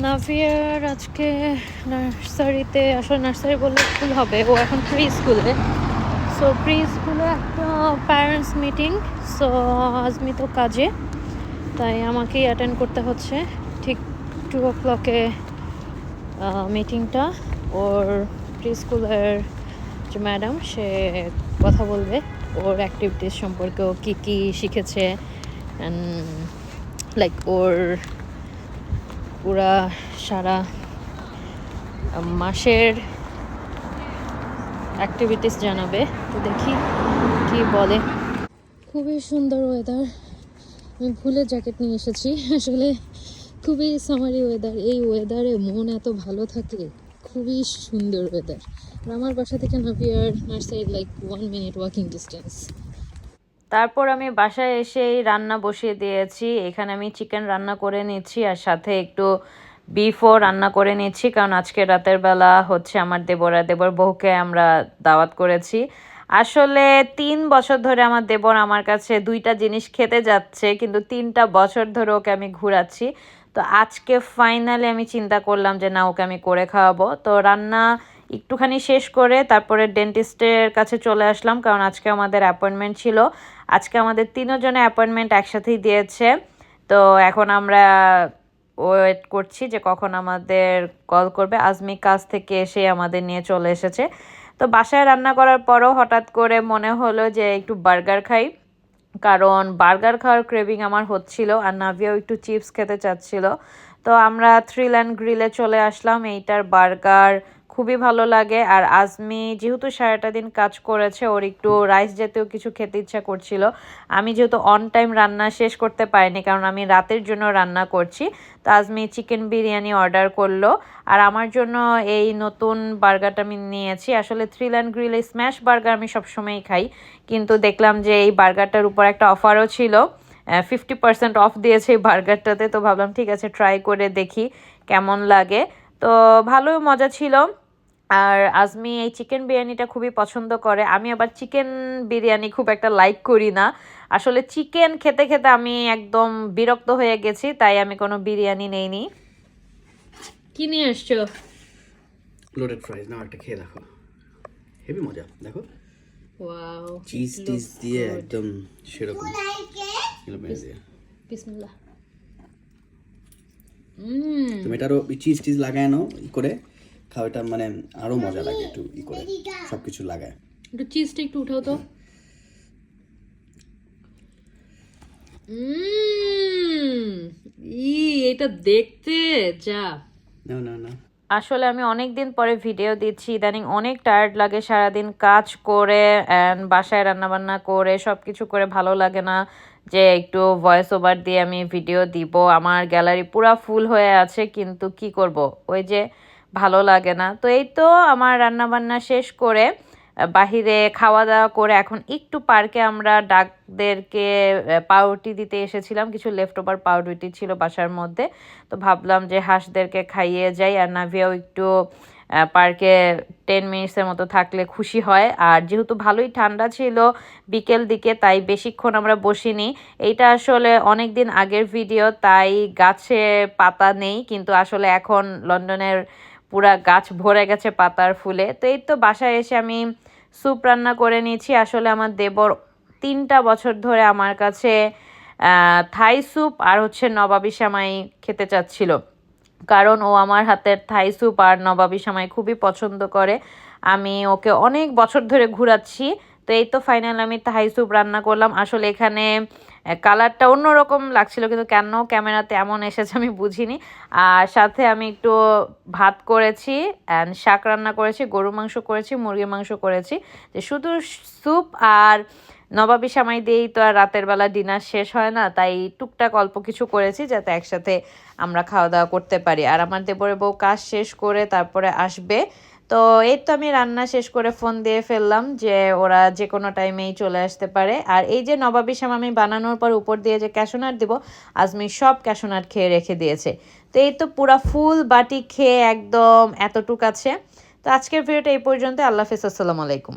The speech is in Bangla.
নাভিয়ার আজকে নার্সারিতে, আসলে নার্সারি বললে স্কুল হবে, ও এখন প্রি স্কুলে সো প্রি স্কুলে একটা প্যারেন্টস মিটিং সো আজমি তো কাজে, তাই আমাকেই অ্যাটেন্ড করতে হচ্ছে। ঠিক টু ও ক্লকে মিটিংটা ওর প্রি স্কুলের যে ম্যাডাম সে কথা বলবে ওর অ্যাক্টিভিটিস সম্পর্কে ও কী কী শিখেছে লাইক ওর পুরা সারা মাসের অ্যাক্টিভিটিস জানাবে। তো দেখি কি বলে। খুবই সুন্দর ওয়েদার আমি ভুলে জ্যাকেট নিয়ে এসেছি। আসলে খুবই সামারি ওয়েদার এই ওয়েদারে মন এত ভালো থাকে, খুবই সুন্দর ওয়েদার আর আমার বাসা থেকে নাভিয়ার nursery like one minute walking distance তারপর আমি বাসায় এসেই রান্না বসিয়ে দিয়েছি। এখানে আমি চিকেন রান্না করে নিচ্ছি আর সাথে একটু বিফও রান্না করে নিচ্ছি, কারণ আজকে রাতের বেলা হচ্ছে আমার দেবরা দেবর বউকে আমরা দাওয়াত করেছি। আসলে তিন বছর ধরে আমার দেবর আমার কাছে দুইটা জিনিস খেতে যাচ্ছে, কিন্তু তিনটা বছর ধরে ওকে আমি ঘুরাচ্ছি। তো আজকে ফাইনালি আমি চিন্তা করলাম যে না, ওকে আমি করে খাওয়াবো। তো রান্না একটুখানি শেষ করে তারপরে ডেন্টিস্টের কাছে চলে আসলাম, কারণ আজকে আমাদের অ্যাপয়েন্টমেন্ট ছিল। আজকে আমাদের তিনজনের অ্যাপয়েন্টমেন্ট একসাথেই দিয়েছে। তো এখন আমরা ওয়েট করছি যে কখন আমাদের কল করবে। আজমি কাজ থেকে এসে আমাদের নিয়ে চলে এসেছে। তো বাসায় রান্না করার পরও হঠাৎ করে মনে হলো যে একটু বার্গার খাই, কারণ বার্গার খাওয়ার ক্রেভিং আমার হচ্ছিল আর নাভিয়াও একটু চিপস খেতে চাচ্ছিল। তো আমরা থ্রিল অ্যান্ড গ্রিলে চলে আসলাম। এইটার বার্গার খুবই ভালো লাগে। আর আজমি যেহেতু সারাটা দিন কাজ করেছে, ওর একটু রাইস জাতীয় কিছু খেতে ইচ্ছা করছিল। আমি যেহেতু অন টাইম রান্না শেষ করতে পারিনি, কারণ আমি রাতের জন্য রান্না করছি। তো আজমি চিকেন বিরিয়ানি অর্ডার করল। আর আমার জন্য এই নতুন বার্গারটা আমি নিয়েছি। আসলে thrill and grill smash burger আমি সবসময়ই খাই। কিন্তু দেখলাম যে এই বার্গারটার উপর একটা অফারও ছিল। ফিফটি পার্সেন্ট অফ দিয়েছে এই বার্গারটাতে তো ভাবলাম, ঠিক আছে ট্রাই করে দেখি কেমন লাগে। তো ভালোই মজা ছিল। আর আজমি এই চিকেন বিরিয়ানিটা খুবই পছন্দ করে। আমি আবার চিকেন বিরিয়ানি খুব একটা লাইক করি না। আসলে চিকেন খেতে খেতে আমি একদম বিরক্ত হয়ে গেছি তাই আমি কোনো বিরিয়ানি নেইনি। কি নিয়ে এসছো লোডেড ফ্রাইজ নাও একটা খেয়ে দেখো। হেভি মজা দেখো। ওয়াও চিজ টিজ দিয়ে একদম সেরকম। বিসমিল্লাহ। হুম তুমি এটারও চিজ টিজ লাগায় নাও করে। খাও এটা মানে আরও মজা লাগে একটু ই করে সবকিছু লাগায়। একটু চিজটা একটু উঠাও তো। ই এটা দেখতে যা। না না না আসলে আমি অনেক দিন পরে ভিডিও দিচ্ছি ইদানিং অনেক টায়ার্ড লাগে সারাদিন কাজ করে অ্যান্ড বাসায় রান্নাবান্না করে সব কিছু করে ভালো লাগে না যে একটু ভয়েস ওভার দিয়ে আমি ভিডিও দিব। আমার গ্যালারি পুরা ফুল হয়ে আছে কিন্তু কি করব? ওই যে ভালো লাগে না। তো এই তো আমার রান্নাবান্না শেষ করে বাহিরে খাওয়া দাওয়া করে এখন একটু পার্কে আমরা ডাকদেরকে পাউরুটি দিতে এসেছিলাম। কিছু লেফট ওভার পাউরুটি ছিল বাসার মধ্যে। তো ভাবলাম যে হাঁসদেরকে খাইয়ে যাই আর নাভিয়াও একটু পার্কে টেন মিনিটসের মতো থাকলে খুশি হয়। আর যেহেতু ভালোই ঠান্ডা ছিল বিকেল দিকে, তাই বেশিক্ষণ আমরা বসিনি। এইটা আসলে অনেক দিন আগের ভিডিও তাই গাছে পাতা নেই। কিন্তু আসলে এখন লন্ডনের পুরা গাছ ভরে গেছে পাতার ফুলে। তো এই তো বাসায় এসে আমি স্যুপ রান্না করে নিয়েছি। আসলে আমার দেবর তিনটা বছর ধরে আমার কাছে থাই স্যুপ আর হচ্ছে নবাবি সামাই খেতে চাচ্ছিল। কারণ ও আমার হাতের থাই স্যুপ আর নবাবি সামাই খুবই পছন্দ করে। আমি ওকে অনেক বছর ধরে ঘুরাচ্ছি। তো এই তো ফাইনাল আমি থাই স্যুপ রান্না করলাম। আসলে এখানে কালারটা অন্যরকম লাগছিল, কিন্তু কেন ক্যামেরাতে এমন এসেছে আমি বুঝিনি। আর সাথে আমি একটু ভাত করেছি অ্যান্ড শাক রান্না করেছি, গরু মাংস করেছি, মুরগির মাংস করেছি। যে শুধু স্যুপ আর নবাবি সামাই দিয়েই তো আর রাতের বেলা ডিনার শেষ হয় না, তাই টুকটাক অল্প কিছু করেছি যাতে একসাথে আমরা খাওয়া দাওয়া করতে পারি। আর আমার দেবরে বউ কাজ শেষ করে তারপরে আসবে। তো এই তো আমি রান্না শেষ করে ফোন দিয়ে ফেললাম যে ওরা যে কোনো টাইমেই চলে আসতে পারে। আর এই যে নবাবি শ্যাম আমি বানানোর পর উপর দিয়ে যে ক্যাশোনাট দিব, আজমি সব ক্যাশোনাট খেয়ে রেখে দিয়েছে। তো এই তো পুরা ফুল বাটি খেয়ে একদম এতটুক আছে। তো আজকের ভিডিওটা এই পর্যন্ত আল্লাহ হাফিজ। আসসালামু আলাইকুম।